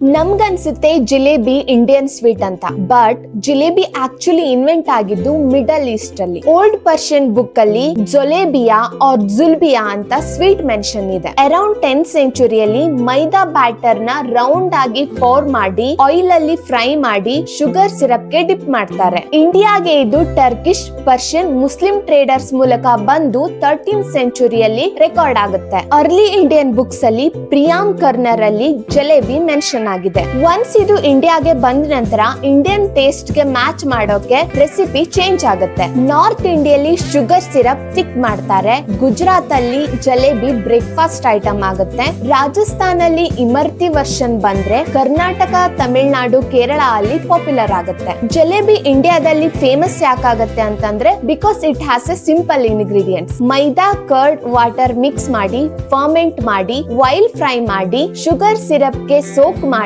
ನಮ್ಗನ್ಸುತ್ತೆ jalebi Indian sweet ಅಂತ. But jalebi actually invent ಆಗಿದ್ದು middle East ಅಲ್ಲಿ. ಓಲ್ಡ್ ಪರ್ಷಿಯನ್ ಬುಕ್ ಅಲ್ಲಿ ಜೊಲೇಬಿಯಾ ಆರ್ ಜುಲ್ಬಿಯಾ ಅಂತ ಸ್ವೀಟ್ ಮೆನ್ಷನ್ ಇದೆ. ಅರೌಂಡ್ ಟೆನ್ ಸೆಂಚುರಿಯಲ್ಲಿ ಮೈದಾ ಬ್ಯಾಟರ್ನ ರೌಂಡ್ ಆಗಿ ಫೋರ್ ಮಾಡಿ ಆಯಿಲ್ ಅಲ್ಲಿ ಫ್ರೈ ಮಾಡಿ ಶುಗರ್ ಸಿರಪ್ಗೆ ಡಿಪ್ ಮಾಡ್ತಾರೆ. ಇಂಡಿಯಾಗೆ ಇದು ಟರ್ಕಿಶ್ ಪರ್ಷಿಯನ್ ಮುಸ್ಲಿಂ ಟ್ರೇಡರ್ಸ್ ಮೂಲಕ ಬಂದು ತರ್ಟೀನ್ ಸೆಂಚುರಿಯಲ್ಲಿ ರೆಕಾರ್ಡ್ ಆಗುತ್ತೆ. ಅರ್ಲಿ ಇಂಡಿಯನ್ ಬುಕ್ಸ್ ಅಲ್ಲಿ ಪ್ರಿಯಾಮ್ ಕರ್ನರ್ ಅಲ್ಲಿ ಜಲೇಬಿ ಮೆನ್ಷನ್ ಆಗಿದೆ ಒನ್ಸ್ ಇದು ಇಂಡಿಯಾಗೆ ಬಂದ ನಂತರ ಇಂಡಿಯನ್ ಟೇಸ್ಟ್ಗೆ ಮ್ಯಾಚ್ ಮಾಡೋಕೆ ರೆಸಿಪಿ ಚೇಂಜ್ ಆಗುತ್ತೆ. ನಾರ್ತ್ ಇಂಡಿಯಲ್ಲಿ ಶುಗರ್ ಸಿರಪ್ ಥಿಕ್ ಮಾಡ್ತಾರೆ. ಗುಜರಾತ್ ಅಲ್ಲಿ ಜಲೇಬಿ ಬ್ರೇಕ್ಫಾಸ್ಟ್ ಐಟಮ್ ಆಗುತ್ತೆ. ರಾಜಸ್ಥಾನ್ ಅಲ್ಲಿ ಇಮರ್ತಿ ವರ್ಷನ್ ಬಂದ್ರೆ ಕರ್ನಾಟಕ ತಮಿಳ್ನಾಡು ಕೇರಳ ಅಲ್ಲಿ ಪಾಪ್ಯುಲರ್ ಆಗುತ್ತೆ. ಜಲೇಬಿ ಇಂಡಿಯಾದಲ್ಲಿ ಫೇಮಸ್ ಯಾಕಾಗತ್ತೆ ಅಂತಂದ್ರೆ because it has a simple ingredients maida curd water mix ಮಾಡಿ ಫರ್ಮೆಂಟ್ ಮಾಡಿ ವೈಲ್ ಫ್ರೈ ಮಾಡಿ ಶುಗರ್ ಸಿರಪ್ಗೆ ಸೋಕ್ ಮಾಡಿ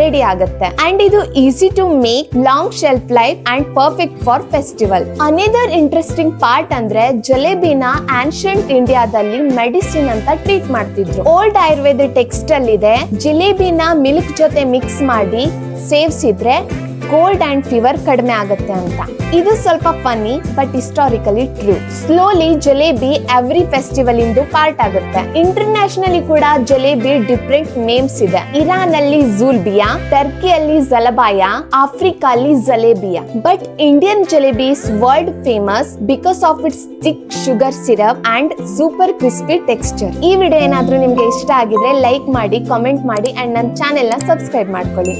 ರೆಡಿ ಆಗುತ್ತೆ. ಅಂಡ್ ಇದು easy to make long shelf life and perfect for festival another interesting part ಅಂದ್ರೆ ಜಲೇಬಿನ ಆನ್ಷಿಯಂಟ್ ಇಂಡಿಯಾದಲ್ಲಿ ಮೆಡಿಸಿನ್ ಅಂತ ಟ್ರೀಟ್ ಮಾಡ್ತಿದ್ರು. ಓಲ್ಡ್ ಆಯುರ್ವೇದ ಟೆಕ್ಸ್ಟ್ ಅಲ್ಲಿ ಇದೆ ಜಿಲೇಬಿನ ಮಿಲ್ಕ್ ಜೊತೆ ಮಿಕ್ಸ್ ಮಾಡಿ, ಸೇವಿಸಿದ್ರೆ ಕೋಲ್ಡ್ ಅಂಡ್ ಫೀವರ್ ಕಡಿಮೆ ಆಗುತ್ತೆ ಅಂತ. ಇದು ಸ್ವಲ್ಪ funny but historically true slowly jalebi every festival into part ಆಗುತ್ತೆ. ಇಂಟರ್ನ್ಯಾಷನಲಿ ಕೂಡ ಜಲೇಬಿ ಡಿಫ್ರೆಂಟ್ ನೇಮ್ಸ್ ಇದೆ. ಇರಾನ್ ಅಲ್ಲಿ ಜೂಲ್ಬಿಯಾ ಟರ್ಕಿಯಲ್ಲಿ ಜಲಬಾಯ ಆಫ್ರಿಕಾ ಅಲ್ಲಿ ಜಲೇಬಿಯಾ but Indian jalebi is world famous because of its thick sugar syrup and super crispy texture ಈ video ಏನಾದ್ರೂ ನಿಮ್ಗೆ ಇಷ್ಟ ಆಗಿದ್ರೆ ಲೈಕ್ ಮಾಡಿ ಕಾಮೆಂಟ್ ಮಾಡಿ ಅಂಡ್ ನನ್ನ ಚಾನೆಲ್ ಸಬ್ಸ್ಕ್ರೈಬ್ ಮಾಡ್ಕೊಳ್ಳಿ.